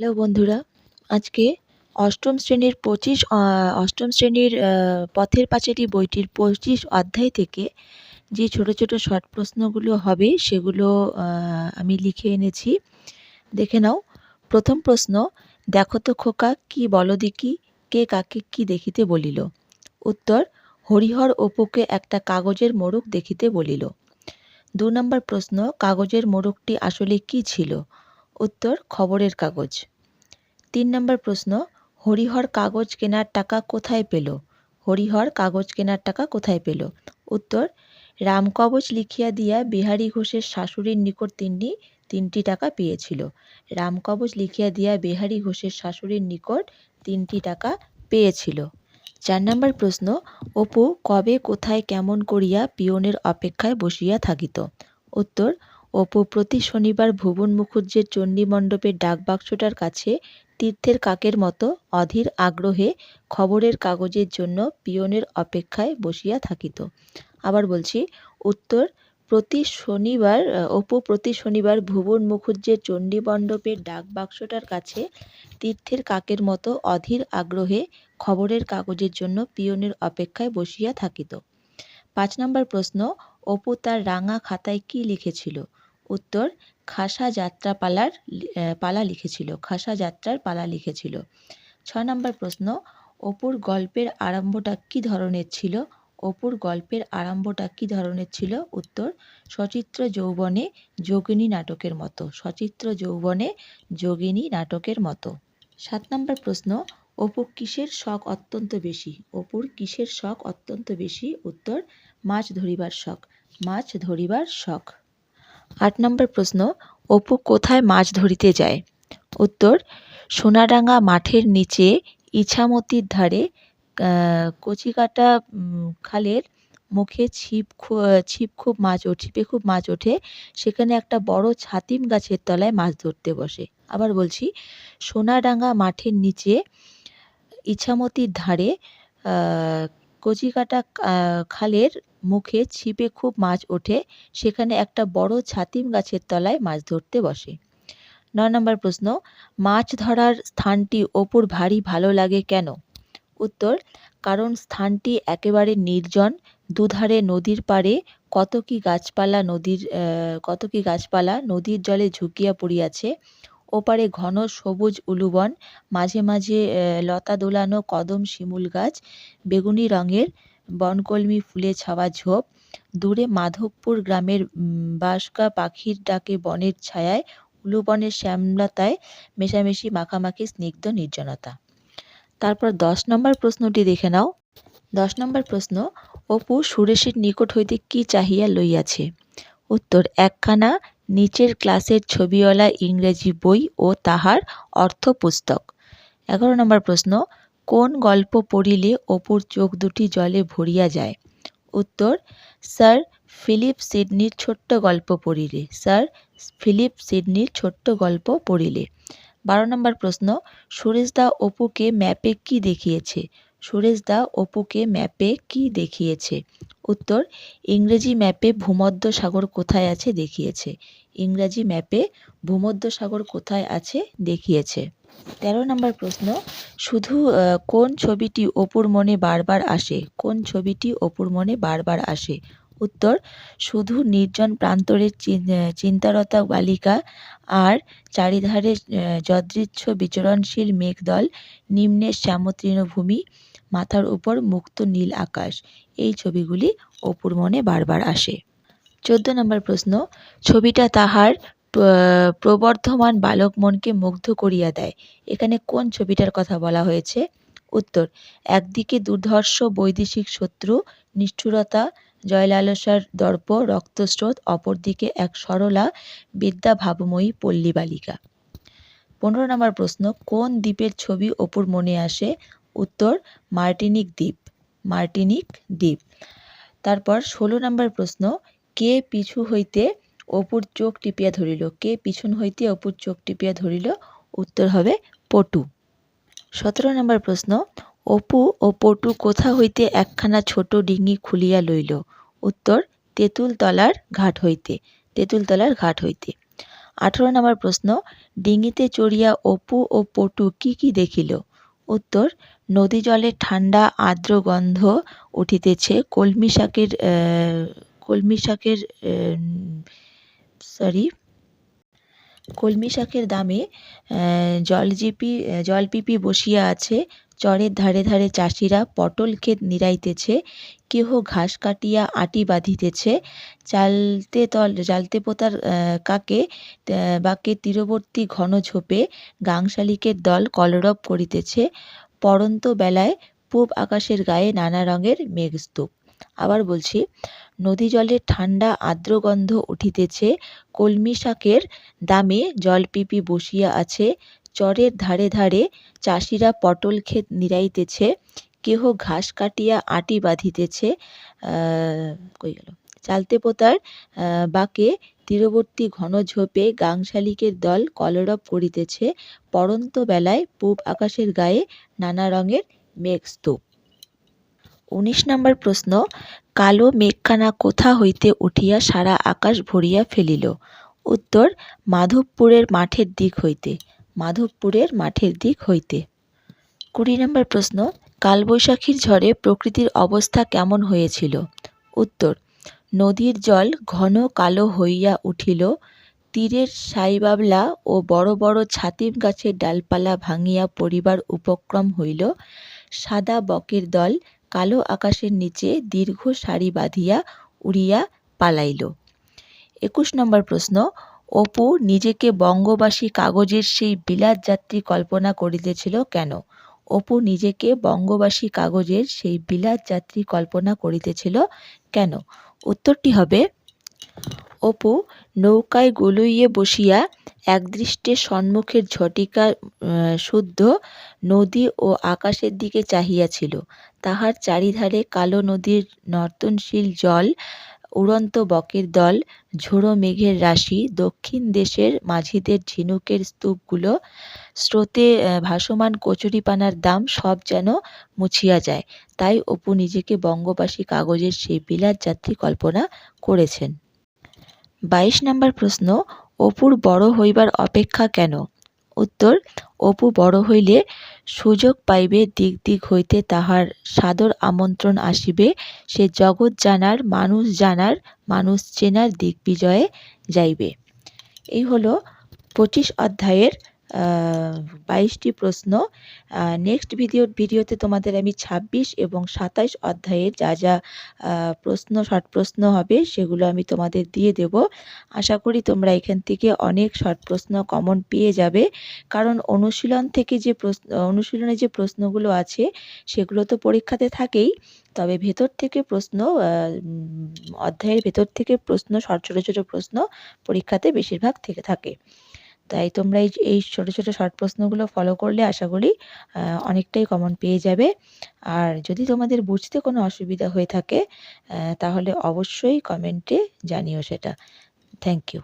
Hello বন্ধুরা, আজকে অষ্টম শ্রেণির পঁচিশ অষ্টম শ্রেণির পথের পাঁচালী বইটির পঁচিশ অধ্যায় থেকে যে ছোট ছোট শর্ট প্রশ্নগুলো হবে সেগুলো আমি লিখে এনেছি। দেখে নাও, প্রথম প্রশ্ন, দেখো তো খোকা, কি বলো দেখি? কে কাকে কি দেখিতে বলিল? উত্তর, হরিহর অপুকে একটা কাগজের মোড়ক দেখিতে বলিল। দু নম্বর প্রশ্ন, কাগজের মোড়কটি আসলে কি ছিল? উত্তর খবরের কাগজ। তিন নম্বর প্রশ্ন, হরিহর কাগজ কেনার টাকা কোথায় পেল? হরিহর কাগজ কেনার টাকা কোথায় পেল? উত্তর, রামকবচ লিখিয়া দিয়া বিহারী ঘোষের শাশুড়ির নিকট তিনি তিনটি টাকা পেয়েছিল। রামকবচ লিখিয়া দিয়া বিহারী ঘোষের শাশুড়ির নিকট তিনটি টাকা পেয়েছিল। চার নম্বর প্রশ্ন, অপু কবে, কোথায়, কেমন করিয়া পিয়নের অপেক্ষায় বসিয়া থাকিত? উত্তর অপু প্রতি শনিবার ভুবন মুখুজ্জের চণ্ডীমণ্ডপের ডাকবাক্সটার কাছে তীর্থের কাকের মতো অধীর আগ্রহে খবরের কাগজের জন্য পিয়নের অপেক্ষায় বসিয়া থাকিত। আবার বলছি, উত্তর, প্রতি শনিবার অপু প্রতি শনিবার ভুবন মুখুজ্জের চণ্ডীমণ্ডপের ডাকবাক্সটার কাছে তীর্থের কাকের মতো অধীর আগ্রহে খবরের কাগজের জন্য পিয়নের অপেক্ষায় বসিয়া থাকিত। পাঁচ নম্বর প্রশ্ন অপু তার রাঙা খাতায় কি লিখেছিল? উত্তর, খাসা যাত্রা পালার পালা লিখেছিল, খাসা যাত্রার পালা লিখেছিল। ছ নম্বর প্রশ্ন, অপুর গল্পের আরম্ভটা কী ধরনের ছিল? অপুর গল্পের আরম্ভটা কী ধরনের ছিল? উত্তর, সচিত্র যৌবনে যোগিনী নাটকের মতো, সচিত্র যৌবনে যোগিনী নাটকের মতো। সাত নম্বর প্রশ্ন অপু কিসের শখ অত্যন্ত বেশি? অপুর কিসের শখ অত্যন্ত বেশি? উত্তর, মাছ ধরিবার শখ। মাছ ধরিবার শখ। আট নম্বর প্রশ্ন, অপু কোথায় মাছ ধরিতে যায়? উত্তর, সোনাডাঙ্গা মাঠের নিচে ইছামতির ধারে কচিকাটা খালের মুখে ছিপ ছিপ খুব মাছ ওঠে, ছিপে খুব মাছ ওঠে। সেখানে একটা বড় ছাতিম গাছের তলায় মাছ ধরতে বসে। আবার বলছি, সোনাডাঙ্গা মাঠের নিচে ইছামতির ধারে কচিকাটা খালের মুখে ছিপে খুব মাছ ওঠে, সেখানে একটা বড় ছাতিম গাছের তলায় মাছ ধরতে বসে। ন নম্বর প্রশ্ন, মাছ ধরার স্থানটি অপুর ভারী ভালো লাগে কেন? উত্তর, কারণ স্থানটি একেবারে নির্জন, দুধারে নদীর পাড়ে কত কি গাছপালা নদীর কত কি গাছপালা নদীর জলে ঝুঁকিয়া পড়িয়াছে, ওপারে ঘন সবুজ উলুবন, মাঝে মাঝে লতা দোলানো কদম শিমুল গাছ, বেগুনি রঙের বনকলমি ফুলে ছাওয়া ঝোপ। দূরে মাধবপুর গ্রামের বাসকা পাখির ডাকে বনের ছায়ায় উলুবনের শ্যামলতায় মেশামেশি, মাখামাখি, স্নিগ্ধ নির্জনতা। তারপর দশ নম্বর প্রশ্নটি দেখে নাও। দশ নম্বর প্রশ্ন, অপু সুরেশের নিকট হইতে কি চাহিয়া লইয়াছে? উত্তর, একখানা নিচের ক্লাসের ছবিওয়ালা ইংরেজি বই ও তাহার অর্থ পুস্তক এগারো নম্বর প্রশ্ন কোন গল্প পড়িলে অপুর চোখ দুটি জলে ভরিয়া যায়? উত্তর, স্যার ফিলিপ সিডনির ছোট্ট গল্প পড়িলে। স্যার ফিলিপ সিডনির ছোট্ট গল্প পড়িলে। বারো নম্বর প্রশ্ন, সুরেশদা অপুকে ম্যাপে কি দেখিয়েছে? সুরেশদা অপুকে ম্যাপে কি দেখিয়েছে? উত্তর, ইংরেজি ম্যাপে ভূমধ্য সাগর কোথায় আছে দেখিয়েছে। ইংরাজি ম্যাপে ভূমধ্য সাগর কোথায় আছে দেখিয়েছে। তেরো নম্বর প্রশ্ন, শুধু কোন ছবিটি অপুর মনে বারবার আসে? কোন ছবিটি অপুর মনে বারবার আসে? উত্তর, শুধু নির্জন প্রান্তরের চিন্তারতা বালিকা আর চারিধারে যদৃচ্ছ বিচরণশীল মেঘদল নিম্নে শ্যামতৃণভূমি, মাথার উপর মুক্ত নীল আকাশ। এই ছবিগুলি অপুর মনে বারবার আসে। চোদ্দ নম্বর প্রশ্ন, ছবিটা তাহার প্রবর্ধমান বালক মনকে মুগ্ধ করিয়া দেয়। এখানে কোন ছবিটার কথা বলা হয়েছে? উত্তর, একদিকে দুর্ধর্ষ বৈদেশিক শত্রু, নিষ্ঠুরতা, জয়লালসার দর্প রক্তস্রোত, অপরদিকে এক সরলা, বিদ্যা ভাবময়ী পল্লী বালিকা। পনেরো নম্বর প্রশ্ন, কোন দ্বীপের ছবি অপুর মনে আসে? উত্তর, মার্টিনিক দ্বীপ। মার্টিনিক দ্বীপ। তারপর ষোলো নম্বর প্রশ্ন, কে পিছু হইতে অপুর চোখ টিপিয়া ধরিল। কে পিছন হইতে অপুর চোখ টিপিয়া ধরিল? উত্তর হবে পটু। সতেরো নম্বর প্রশ্ন, অপু ও পটু কোথা হইতে একখানা ছোট ডিঙি খুলিয়া লইল? উত্তর, তেঁতুলতলার ঘাট হইতে, তেঁতুলতলার ঘাট হইতে। আঠারো নম্বর প্রশ্ন, ডিঙিতে চড়িয়া অপু ও পটু কি কি দেখিল? উত্তর, নদী জলে ঠান্ডা আর্দ্র গন্ধ উঠিতেছে, কলমি শাকের কলমি শাকের সরি, কলমি শাকের দামে জলজিপি জলপিপি বসিয়া আছে। চরের ধারে ধারে চাষিরা পটল ক্ষেত নিরাইতেছে, কেহ ঘাস কাটিয়া আটি বাঁধিতেছে। চালতে তল, জালতে পোতার কাকে বাকে তীরবর্তী ঘন ঝোপে গাংশালিকের দল কলরব করিতেছে। পড়ন্ত বেলায় পূব আকাশের গায়ে নানা রঙের মেঘস্তূপ। আবার বলছি, নদী জলের ঠান্ডা আর্দ্র গন্ধ উঠিতেছে, কলমি শাকের দামে জলপিপি বসিয়া আছে, চরের ধারে ধারে চাষিরা পটল ক্ষেত নিরাইতেছে, কেহ ঘাস কাটিয়া আটি বাঁধিতেছে কই গেল? চালতে পোতার বাঁকে তীরবর্তী ঘন ঝোপে গাংশালিকের দল কলরব করিতেছে পড়ন্ত বেলায় পূব আকাশের গায়ে নানা রঙের মেঘস্তূপ উনিশ নম্বর প্রশ্ন, কালো মেঘখানা কোথা হইতে উঠিয়া সারা আকাশ ভরিয়া ফেলিল? উত্তর, মাধবপুরের মাঠের দিক হইতে, মাধবপুরের মাঠের দিক হইতে। কুড়ি নম্বর প্রশ্ন, কালবৈশাখীর ঝড়ে প্রকৃতির অবস্থা কেমন হয়েছিল? উত্তর, নদীর জল ঘন কালো হইয়া উঠিল, তীরের সাইবাবলা ও বড় বড় ছাতিম গাছের ডালপালা ভাঙিয়া পড়িবার উপক্রম হইল, সাদা বকের দল কালো আকাশের নিচে দীর্ঘ সারি বাঁধিয়া উড়িয়া পালাইল। একুশ নম্বর প্রশ্ন, অপু নিজেকে বঙ্গবাসী কাগজের সেই বিলাত যাত্রী কল্পনা করিতেছিল কেন? অপু নিজেকে বঙ্গবাসী কাগজের সেই বিলাত যাত্রী কল্পনা করিতেছিল কেন? উত্তরটি হবে অপু নৌকায় গুলইয়ে বসিয়া একদৃষ্টে সম্মুখের ঝটিকা শুদ্ধ নদী ও আকাশের দিকে চাহিয়াছিল। তাহার চারিধারে কালো নদীর নর্তনশীল জল, উড়ন্ত বকের দল, ঝোড়ো মেঘের রাশি, দক্ষিণ দেশের মাঝিদের ঝিনুকের স্তূপগুলো, স্রোতে ভাসমান কচুরিপানার দাম সব যেন মুছিয়া যায়। তাই অপু নিজেকে বঙ্গবাসী কাগজের সেই বিলাত যাত্রী কল্পনা করেছেন। বাইশ নম্বর প্রশ্ন অপুর বড় হইবার অপেক্ষা কেন? উত্তর, অপু বড় হইলে সুযোগ পাইবে দিক দিক হইতে তাহার সাদর আমন্ত্রণ আসিবে। সে জগৎ জানার, মানুষ জানার, মানুষ চেনার দিক বিজয়ে যাইবে। এই হলো পঁচিশ অধ্যায়ের বাইশটি প্রশ্ন। নেক্সট ভিডিও ভিডিওতে তোমাদের আমি ছাব্বিশ এবং সাতাইশ অধ্যায়ের যা যা প্রশ্ন শর্ট প্রশ্ন হবে সেগুলো আমি তোমাদের দিয়ে দেব। আশা করি তোমরা এখান থেকে অনেক শর্ট প্রশ্ন কমন পেয়ে যাবে। কারণ অনুশীলন থেকে যে প্রশ্ন, অনুশীলনে যে প্রশ্নগুলো আছে সেগুলো তো পরীক্ষাতে থাকেই। তবে ভেতর থেকে প্রশ্ন অধ্যায়ের ভেতর থেকে প্রশ্ন শর্ট ছোটো ছোটো প্রশ্ন পরীক্ষাতে বেশিরভাগ থেকে থাকে। তাই তোমরা এই এই ছোটো ছোটো শর্ট প্রশ্নগুলো ফলো করলে আশা করি অনেকটাই কমন পেয়ে যাবে। আর যদি তোমাদের বুঝতে কোনো অসুবিধা হয়ে থাকে তাহলে অবশ্যই কমেন্টে জানিও সেটা। Thank you